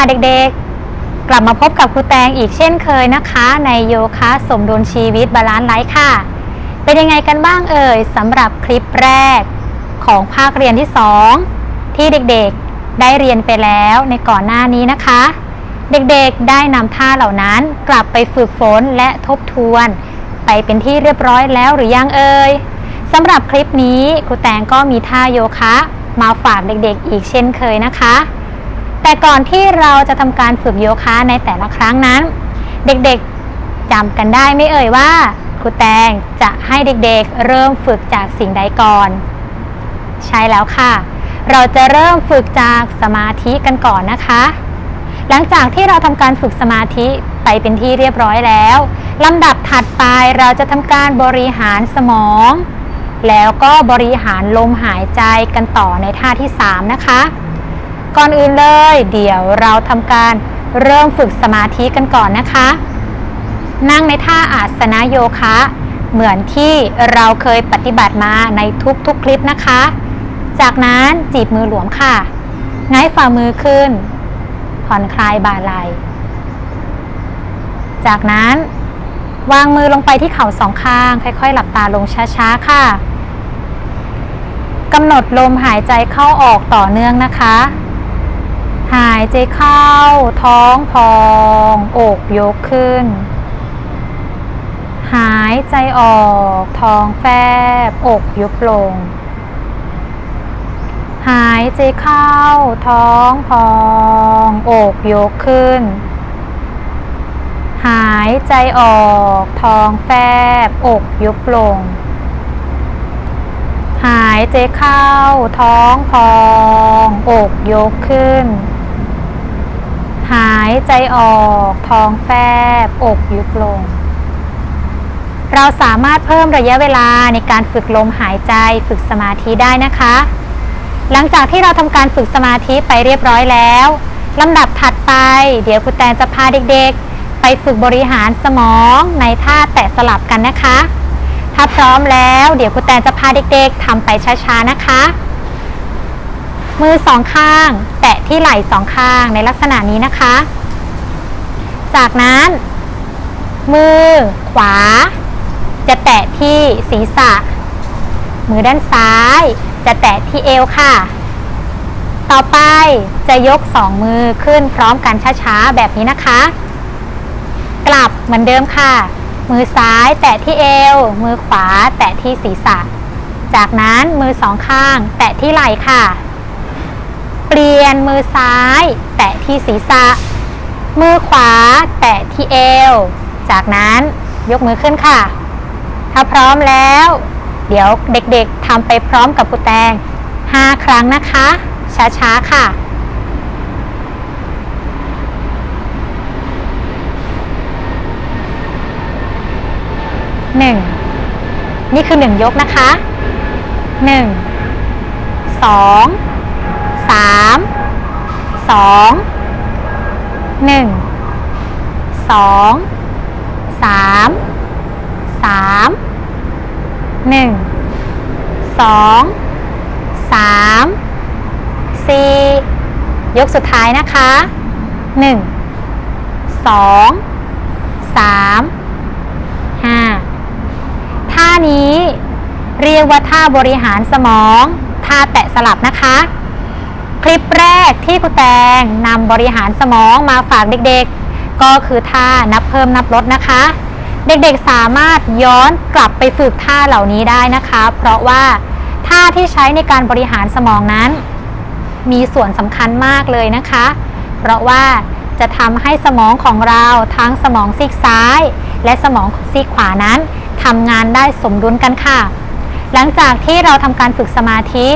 เตค่ะเด็กๆ กลับมาพบกับครูแตงอีกเช่นเคยนะคะ ในโยคะสมดุลชีวิตบาลานซ์ไลฟ์ค่ะ เป็นยังไงกันบ้างเอ่ยสำหรับคลิปแรกของภาคเรียนที่ 2 ที่เด็กๆได้เรียนไปแล้วในก่อนหน้านี้นะคะ เด็กๆได้นำท่าเหล่านั้นกลับไปฝึกฝนและทบทวน ไปเป็นที่เรียบร้อยแล้วหรือยังเอ่ยสำหรับคลิปนี้ครูแตงก็มีท่าโยคะ มาฝากเด็กๆ อีกเช่นเคยนะคะ แต่ก่อนที่เราจะทำการฝึกโยคะในแต่ละครั้งนั้น เด็กๆจำกันได้ไหม่เอ่ยว่าครูแตงจะให้เด็กๆ เริ่มฝึกจากสิ่งใดก่อน ใช่แล้วค่ะ เราจะเริ่มฝึกจากสมาธิกันก่อนนะคะ หลังจากที่เราทำการฝึกสมาธิไปเป็นที่เรียบร้อยแล้วลำดับถัดไปเราจะทำการบริหารสมอง แล้วก็บริหารลมหายใจกันต่อในท่าที่ 3 นะคะ ก่อนอื่นเลย เดี๋ยวเราทำการเริ่มฝึกสมาธิกันก่อนนะคะ นั่งในท่าอาสนะโยคะ เหมือนที่เราเคยปฏิบัติมาในทุกๆคลิปนะคะ จากนั้นจีบมือหลวมค่ะง่ายฝ่ามือขึ้น ผ่อนคลายบ่าไหลจากนั้นวางมือลงไปที่เข่าสองข้าง ค่อย ๆ หลับตาลงช้าๆค่ะกำหนดลมหายใจเข้าออกต่อเนื่องนะคะ หายใจเข้า ท้องพอง อกยกขึ้น หายใจออก ท้องแฟบอกยุบลง หายใจเข้า ท้องพอง อกยกขึ้น หายใจออก ท้องแฟบอกยุบลง หายใจเข้า ท้องพอง อกยกขึ้น หายใจออกท้องแฟบอกยุบลง เราสามารถเพิ่มระยะเวลาในการฝึกลมหายใจฝึกสมาธิได้นะคะ หลังจากที่เราทำการฝึกสมาธิไปเรียบร้อยแล้วลำดับถัดไป เดี๋ยวครูแตนจะพาเด็กๆ ไปฝึกบริหารสมองในท่าแตะสลับกันนะคะ ถ้าพร้อมแล้ว เดี๋ยวครูแตนจะพาเด็กๆทำไปช้าๆนะคะ มือสองข้าง แตะที่ไหล่สองข้างในลักษณะนี้นะคะ จากนั้น มือขวา จะแตะที่ศีรษะ มือด้านซ้าย จะแตะที่เอวค่ะ ต่อไปจะยกสองมือขึ้นพร้อมกันช้าๆ แบบนี้นะคะ กลับเหมือนเดิมค่ะ มือซ้ายแตะที่เอว มือขวาแตะที่ศีรษะ จากนั้นมือสองข้าง แตะที่ไหล่ค่ะ เปลี่ยนมือซ้าย แตะที่ศีรษะ มือขวา แตะที่เอว จากนั้นยกมือขึ้นค่ะ ถ้าพร้อมแล้ว เดี๋ยวเด็กๆทำไปพร้อมกับครูแตง 5 ครั้งนะคะ ช้าๆค่ะหนึ่งนี่คือหนึ่งยกนะคะหนึ่งสองามสองหนึ่งสองสามสามหนึ่งสองสามสี่ยกสุดท้ายนะคะหนึ่งสองสามห้าท่านี้เรียกว่าท่าบริหารสมอง ท่าแตะสลับนะคะ คลิปแรกที่ครูแตงนำบริหารสมองมาฝากเด็กๆ ก็คือท่านับเพิ่มนับลดนะคะ เด็กๆสามารถย้อนกลับไปฝึกท่าเหล่านี้ได้นะคะ เพราะว่าท่าที่ใช้ในการบริหารสมองนั้น มีส่วนสำคัญมากเลยนะคะ เพราะว่าจะทำให้สมองของเราทั้งสมองซีกซ้าย และสมองซีกขวานั้นทำงานได้สมดุลกันค่ะ หลังจากที่เราทำการฝึกสมาธิ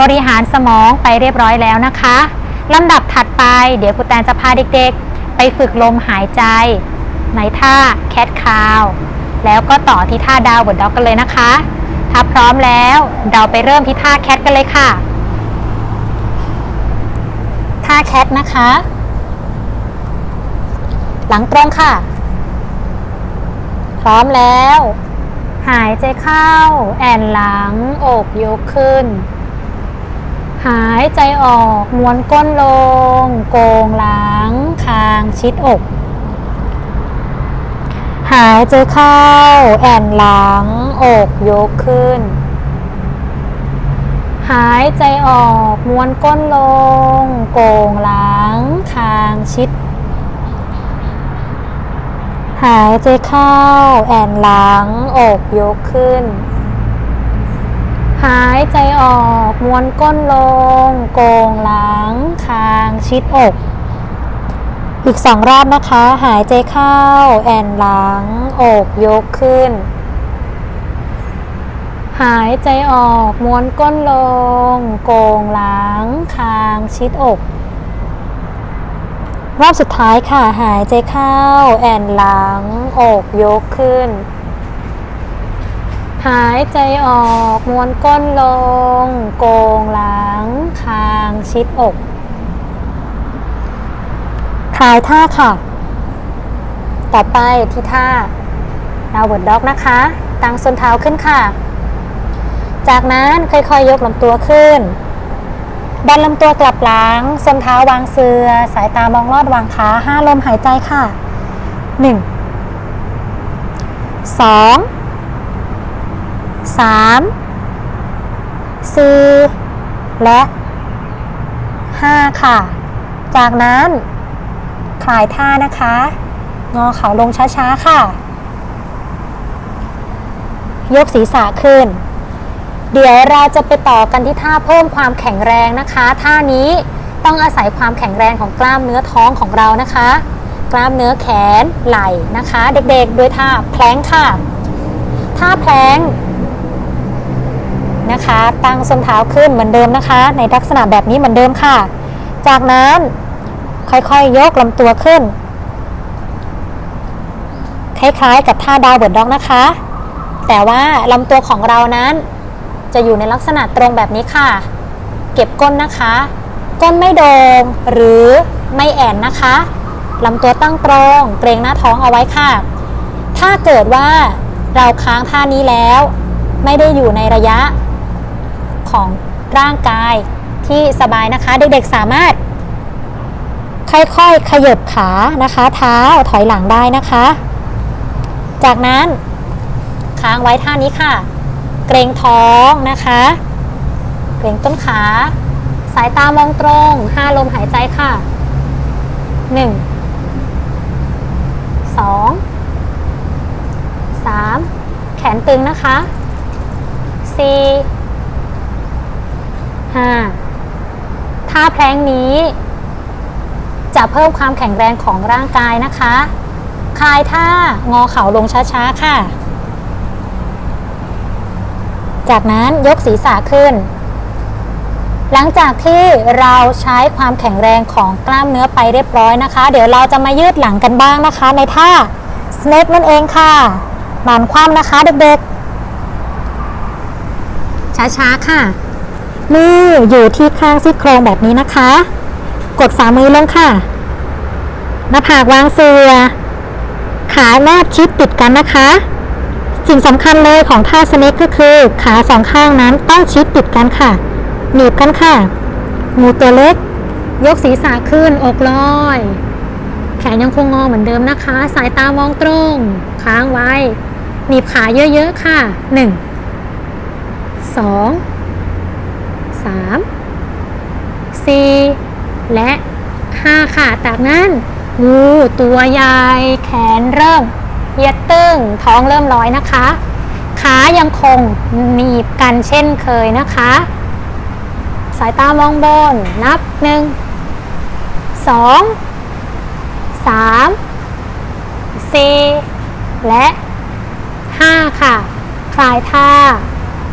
บริหารสมองไปเรียบร้อยแล้วนะคะลำดับถัดไปเดี๋ยวครูแตนจะพาเด็กๆ ไปฝึกลมหายใจ ในท่าแคทคาว แล้วก็ต่อที่ท่าดาวบนด็อกกันเลยนะคะ ถ้าพร้อมแล้วเราไปเริ่มที่ท่าแคทกันเลยค่ะ ท่าแคทนะคะ หลังตรงค่ะ พร้อมแล้ว หายใจเข้า แอนหลัง อกยกขึ้น หายใจออกม้วนก้นลง โกงหลัง คางชิดอก หายใจเข้า แอนหลัง อกยกขึ้น หายใจออกม้วนก้นลง โกงหลัง คางชิด หายใจเข้า แอนหลัง อกยกขึ้น หายใจออกม้วนก้นลง โกงหลัง คางชิดอก อีกสองรอบนะคะ หายใจเข้า แอนหลัง อกยกขึ้น หายใจออกม้วนก้นลง โกงหลัง คางชิดอก รอบสุดท้ายค่ะ หายใจเข้า แอนหลัง อกยกขึ้น หายใจออกม้วนก้นลง โกงหลัง คางชิดอกคลายท่าค่ะ ต่อไปที่ท่าดาวเวิร์ดด็อกนะคะ ตั้งส้นเท้าขึ้นค่ะ จากนั้นค่อยๆยกลำตัวขึ้น ดันลำตัวกลับหลัง ส้นเท้าวางเสือ สายตามองลอดวางขาห้าลมหายใจค่ะหนึ่งสอง สามสี่และห้าค่ะ จากนั้นคลายท่านะคะ งอเข่าลงช้าๆ ค่ะ ยกศีรษะขึ้น เดี๋ยวเราจะไปต่อกันที่ท่าเพิ่มความแข็งแรงนะคะ ท่านี้ต้องอาศัยความแข็งแรงของกล้ามเนื้อท้องของเรานะคะ กล้ามเนื้อแขนไหล่นะคะ เด็กๆ ด้วยท่าแพลงค่ะ ท่าแพลง นะคะ ตั้งส้นเท้าขึ้นเหมือนเดิมนะคะ ในลักษณะแบบนี้เหมือนเดิมค่ะ จากนั้นค่อยๆยกลำตัวขึ้น คล้ายๆกับท่าดาวเบิร์ดด็อกนะคะ แต่ว่าลำตัวของเรานั้น จะอยู่ในลักษณะตรงแบบนี้ค่ะ เก็บก้นนะคะ ก้นไม่โดงหรือไม่แอนนะคะลำตัวตั้งตรงเกรงหน้าท้องเอาไว้ค่ะ ถ้าเกิดว่าเราค้างท่านี้แล้ว ไม่ได้อยู่ในระยะ ของร่างกายที่สบายนะคะ เด็กๆสามารถ ค่อยๆขยับขานะคะ เท้าถอยหลังได้นะคะ จากนั้นค้างไว้ท่านี้ค่ะ เกรงท้องนะคะ เกรงต้นขา สายตามองตรงห้าลมหายใจค่ะหนึ่งสองสามแขนตึงนะคะสี่ ห้าท่าแพลงนี้ จะเพิ่มความแข็งแรงของร่างกายนะคะ คลายท่างอเข่าลงช้าๆค่ะ จากนั้นยกศีรษะขึ้น หลังจากที่เราใช้ความแข็งแรงของกล้ามเนื้อไปเรียบร้อยนะคะ เดี๋ยวเราจะมายืดหลังกันบ้างนะคะ ในท่า snake นั่นเองค่ะหมอนคว่ำนะคะเด็กๆ ช้าๆ ค่ะ มืออยู่ที่ข้างซี่โครงแบบนี้นะคะ กดฝ่ามือลงค่ะ หน้าผากวางเสือ ขาแนบชิดติดกันนะคะ สิ่งสำคัญเลยของท่าสเน็กก็คือ ขาสองข้างนั้นต้องชิดติดกันค่ะ หนีบกันค่ะ งูตัวเล็ก ยกศีรษะขึ้นอกลอย แขนยังคงงอเหมือนเดิมนะคะ สายตามองตรง ค้างไว้ หนีบขาเยอะๆค่ะ 1 2 3 4 และ 5 ค่ะ จากนั้นงูตัวใหญ่แขนเริ่มเยียดตึงท้องเริ่มลอยนะคะ ขายังคงหนีบกันเช่นเคยนะคะ สายตามองบน นับหนึ่งสองสามสี่และห้าค่ะ คลายท่า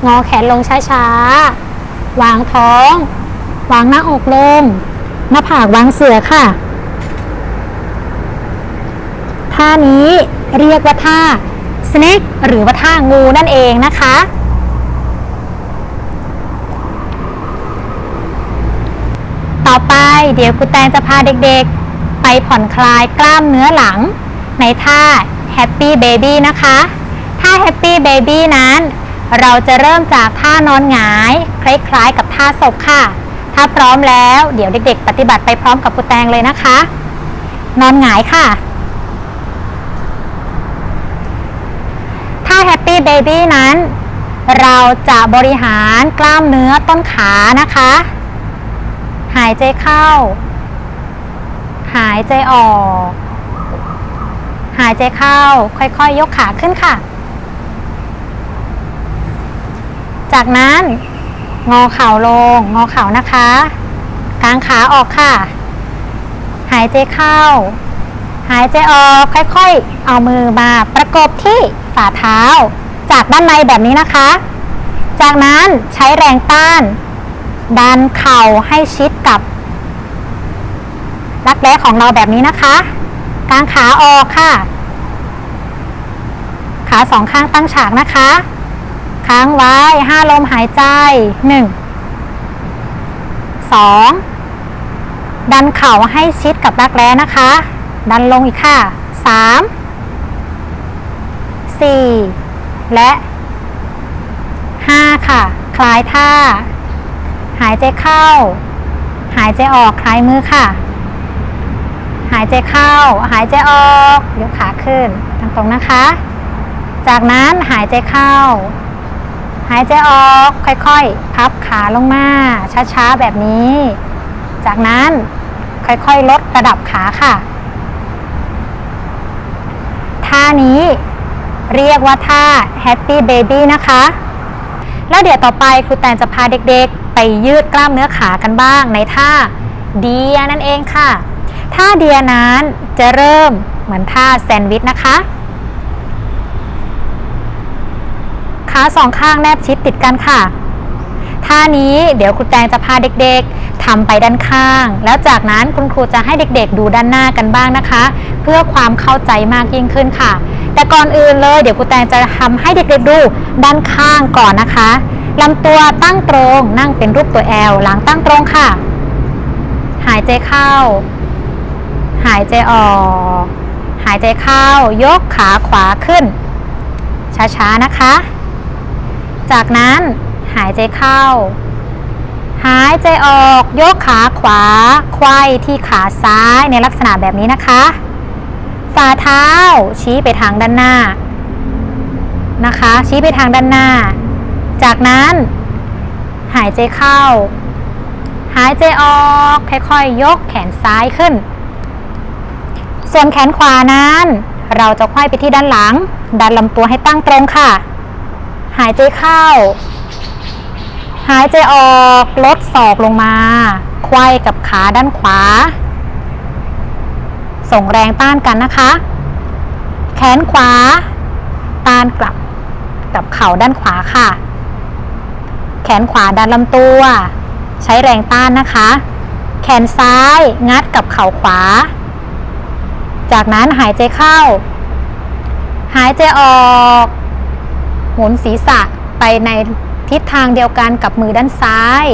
งอแขนลงช้าๆ วางท้อง วางหน้าอกลง หน้าผากวางเสือค่ะ ท่านี้เรียกว่าท่า snake หรือว่าท่างูนั่นเองนะคะ ต่อไปเดี๋ยวครูแตงจะพาเด็กๆ ไปผ่อนคลายกล้ามเนื้อหลัง ในท่า Happy Baby นะคะ ท่า Happy Baby นั้น เราจะเริ่มจากท่านอนหงาย คล้ายๆ กับท่าศพค่ะ ถ้าพร้อมแล้วเดี๋ยวเด็ก ๆ ปฏิบัติไปพร้อมกับครูแตงเลยนะคะ นอนหงายค่ะถ้า Happy Baby นั้น เราจะบริหารกล้ามเนื้อต้นขานะคะ หายใจเข้า หายใจออก หายใจเข้า ค่อยๆยกขาขึ้นค่ะ จากนั้นงอเข่าลง งอเข่านะคะกางขาออกค่ะ หายใจเข้า หายใจออกค่อยๆ เอามือมาประกบที่ฝ่าเท้า จากด้านในแบบนี้นะคะ จากนั้นใช้แรงต้าน ดันเข่าให้ชิดกับรักแร้ของเราแบบนี้นะคะกางขาออกค่ะ ขาสองข้างตั้งฉากนะคะ ค้างไว้ห้าลมหายใจหนึ่งสองดันเข่าให้ชิดกับรักแร้นะคะ ดันลงอีกค่ะสามสี่และห้าค่ะ คลายท่า หายใจเข้า หายใจออกคลายมือค่ะ หายใจเข้า หายใจออก ยกขาขึ้นตรงตรงๆนะคะจากนั้นหายใจเข้า หายใจออกค่อยๆ พับขาลงมา ช้าๆ แบบนี้ จากนั้นค่อยๆ ลดระดับขาค่ะ ท่านี้เรียกว่าท่า Happy Baby นะคะ แล้วเดี๋ยวต่อไปครูแตนจะพาเด็กๆ ไปยืดกล้ามเนื้อขากันบ้างในท่าเดียนั่นเองค่ะ ท่าเดียนั้นจะเริ่มเหมือนท่าแซนด์วิชนะคะ ขาสองข้างแนบชิดติดกันค่ะ ท่านี้เดี๋ยวครูแตงจะพาเด็กๆทำไปด้านข้าง แล้วจากนั้นคุณครูจะให้เด็กๆดูด้านหน้ากันบ้างนะคะ เพื่อความเข้าใจมากยิ่งขึ้นค่ะ แต่ก่อนอื่นเลยเดี๋ยวครูแตงจะทำให้เด็กๆดูด้านข้างก่อนนะคะลำตัวตั้งตรงนั่งเป็นรูปตัว L หลังตั้งตรงค่ะ หายใจเข้า หายใจออก หายใจเข้ายกขาขวาขึ้น ช้าๆนะคะ จากนั้นหายใจเข้า หายใจออกยกขาขวาไขว้ที่ขาซ้ายในลักษณะแบบนี้นะคะ ฝ่าเท้าชี้ไปทางด้านหน้านะคะ ชี้ไปทางด้านหน้า จากนั้นหายใจเข้า หายใจออกค่อยๆยกแขนซ้ายขึ้น ส่วนแขนขวานั้น เราจะไขว้ไปที่ด้านหลัง ดันลำตัวให้ตั้งตรงค่ะ หายใจเข้า หายใจออกลดศอกลงมาไขว้กับขาด้านขวา ส่งแรงต้านกันนะคะ แขนขวา ต้านกลับกับเข่าด้านขวาค่ะ แขนขวาดันลำตัว ใช้แรงต้านนะคะ แขนซ้ายงัดกับเข่าขวา จากนั้นหายใจเข้า หายใจออก หมุนศีรษะไปในทิศทางเดียวกันกับมือด้านซ้าย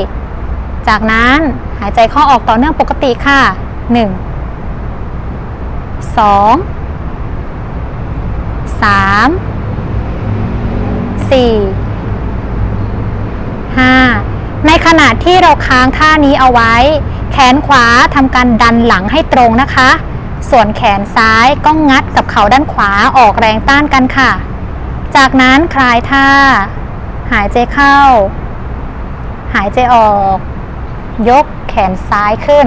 จากนั้นหายใจเข้าออกต่อเนื่องปกติค่ะ 1 2 3 4 5ในขณะที่เราค้างท่านี้เอาไว้ แขนขวาทำการดันหลังให้ตรงนะคะ ส่วนแขนซ้ายก็งัดกับเข่าด้านขวาออกแรงต้านกันค่ะ จากนั้นคลายท่า หายใจเข้า หายใจออก ยกแขนซ้ายขึ้น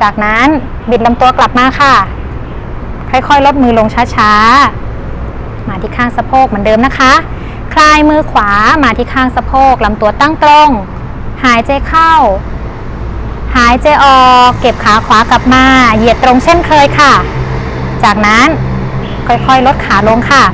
จากนั้นบิดลำตัวกลับมาค่ะ ค่อยๆ ลดมือลงช้าๆ มาที่ข้างสะโพกเหมือนเดิมนะคะ คลายมือขวามาที่ข้างสะโพกลำตัวตั้งตรง หายใจเข้า หายใจออก เก็บขาขวากลับมา เหยียดตรงเช่นเคยค่ะ จากนั้นค่อยๆ ลดขาลงค่ะ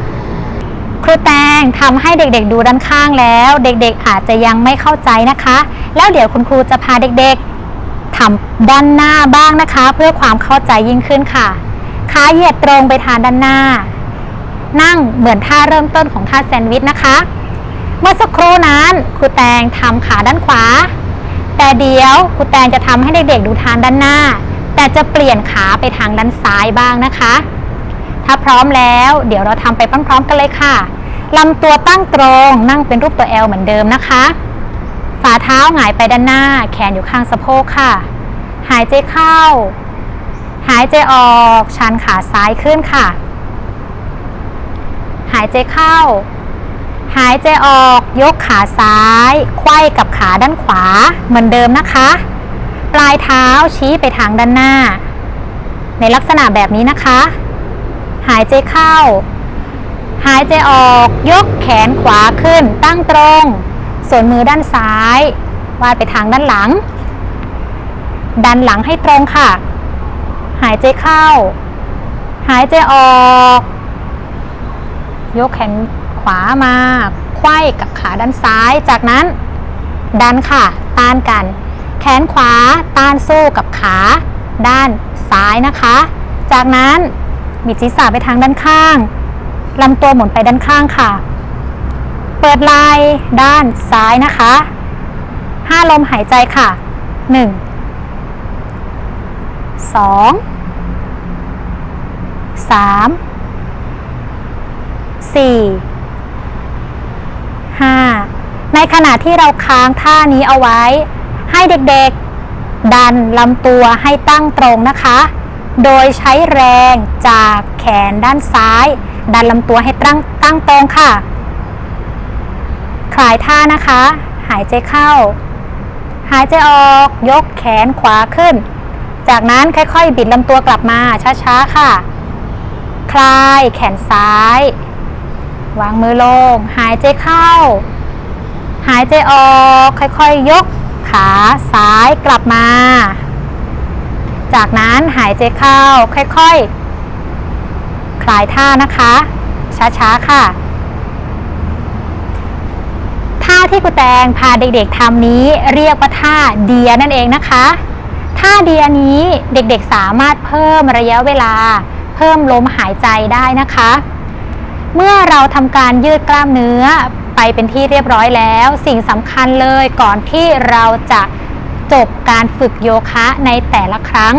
ครูแตงทำให้เด็กๆดูด้านข้างแล้ว เด็กๆอาจจะยังไม่เข้าใจนะคะ แล้วเดี๋ยวคุณครูจะพาเด็กๆทำด้านหน้าบ้างนะคะ เพื่อความเข้าใจยิ่งขึ้นค่ะขาเหยียดตรงไปทางด้านหน้า นั่งเหมือนท่าเริ่มต้นของท่าแซนด์วิชนะคะ เมื่อสักครู่นั้นครูแตงทำขาด้านขวา แต่เดี๋ยวครูแตงจะทำให้เด็กๆดูทางด้านหน้า แต่จะเปลี่ยนขาไปทางด้านซ้ายบ้างนะคะ ถ้าพร้อมแล้ว เดี๋ยวเราทำไปพร้อมๆกันเลยค่ะลำตัวตั้งตรงนั่งเป็นรูปตัว L เหมือนเดิมนะคะ ฝ่าเท้าหงายไปด้านหน้า แขนอยู่ข้างสะโพกค่ะ หายใจเข้า หายใจออกชันขาซ้ายขึ้นค่ะ หายใจเข้า หายใจออกยกขาซ้ายไขว้กับขาด้านขวาเหมือนเดิมนะคะ ปลายเท้าชี้ไปทางด้านหน้า ในลักษณะแบบนี้นะคะ หายใจเข้า หายใจออก ยกแขนขวาขึ้น ตั้งตรง ส่วนมือด้านซ้าย วาดไปทางด้านหลัง ดันหลังให้ตรงค่ะ หายใจเข้า หายใจออก ยกแขนขวามาไขว้กับขาด้านซ้าย จากนั้น ดันค่ะ ต้านกัน แขนขวาต้านสู้กับขา ด้านซ้ายนะคะ จากนั้น บิดศีรษะไปทางด้านข้างลำตัวหมุนไปด้านข้างค่ะ เปิดไหล่ด้านซ้ายนะคะห้าลมหายใจค่ะหนึ่งสองสามสี่ห้าในขณะที่เราค้างท่านี้เอาไว้ ให้เด็กๆ ดันลำตัวให้ตั้งตรงนะคะ โดยใช้แรงจากแขนด้านซ้าย ดันลำตัวให้ตั้งตั้งตรงค่ะ คลายท่านะคะ หายใจเข้า หายใจออก ยกแขนขวาขึ้น จากนั้นค่อยๆ บิดลำตัวกลับมาช้าๆค่ะ คลายแขนซ้าย วางมือลง หายใจเข้า หายใจออก ค่อยๆ ยกขาซ้ายกลับมา จากนั้นหายใจเข้าค่อยๆ คลายท่านะคะ ช้าๆ ค่ะ ท่าที่ครูแตงพาเด็กๆทำนี้เรียกว่าท่าเดียนั่นเองนะคะ ท่าเดียนี้เด็กๆสามารถเพิ่มระยะเวลา เพิ่มลมหายใจได้นะคะ เมื่อเราทำการยืดกล้ามเนื้อไปเป็นที่เรียบร้อยแล้ว สิ่งสำคัญเลยก่อนที่เราจะ จบการฝึกโยคะในแต่ละครั้ง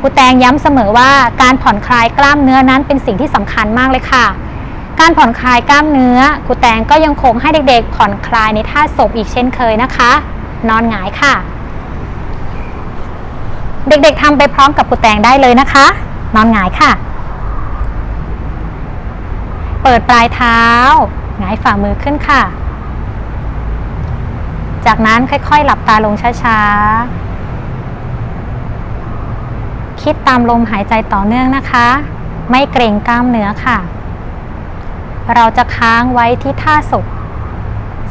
ครูแตงย้ำเสมอว่าการผ่อนคลายกล้ามเนื้อนั้นเป็นสิ่งที่สำคัญมากเลยค่ะ การผ่อนคลายกล้ามเนื้อครูแตงก็ยังคงให้เด็กๆ ผ่อนคลายในท่าศพอีกเช่นเคยนะคะ นอนหงายค่ะ เด็กๆทำไปพร้อมกับครูแตงได้เลยนะคะ นอนหงายค่ะ เปิดปลายเท้าหงายฝ่ามือขึ้นค่ะ จากนั้นค่อยๆ หลับตาลงช้าๆ คิดตามลมหายใจต่อเนื่องนะคะ ไม่เกรงกล้ามเนื้อค่ะ เราจะค้างไว้ที่ท่าศพ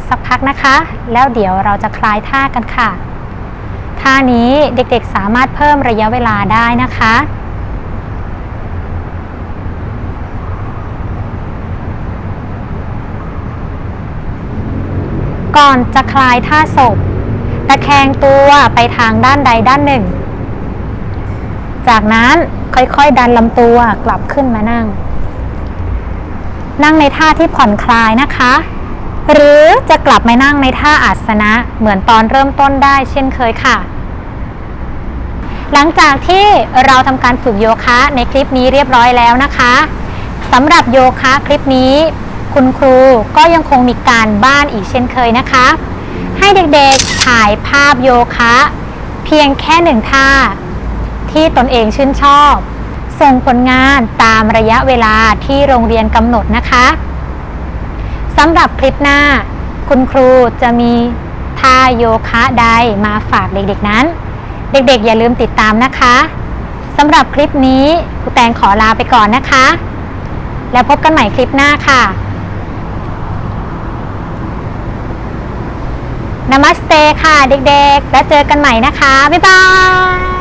สักพักนะคะ แล้วเดี๋ยวเราจะคลายท่ากันค่ะ ท่านี้เด็กๆสามารถเพิ่มระยะเวลาได้นะคะ ก่อนจะคลายท่าศพ ตะแคงตัวไปทางด้านใดด้านหนึ่ง จากนั้นค่อยๆ ดันลำตัวกลับขึ้นมานั่ง นั่งในท่าที่ผ่อนคลายนะคะ หรือจะกลับมานั่งในท่าอาสนะเหมือนตอนเริ่มต้นได้เช่นเคยค่ะ หลังจากที่เราทำการฝึกโยคะในคลิปนี้เรียบร้อยแล้วนะคะสำหรับโยคะคลิปนี้ คุณครูก็ยังคงมีการบ้านอีกเช่นเคยนะคะ ให้เด็กๆถ่ายภาพโยคะ เพียงแค่หนึ่งท่า ที่ตนเองชื่นชอบ ส่งผลงานตามระยะเวลาที่โรงเรียนกำหนดนะคะสำหรับคลิปหน้า คุณครูจะมีท่าโยคะใดมาฝากเด็กๆนั้น เด็กๆอย่าลืมติดตามนะคะสำหรับคลิปนี้ครูแตงขอลาไปก่อนนะคะ แล้วพบกันใหม่คลิปหน้าค่ะ นามัสเตค่ะเด็กๆ แล้วเจอกันใหม่นะคะ บ๊ายบาย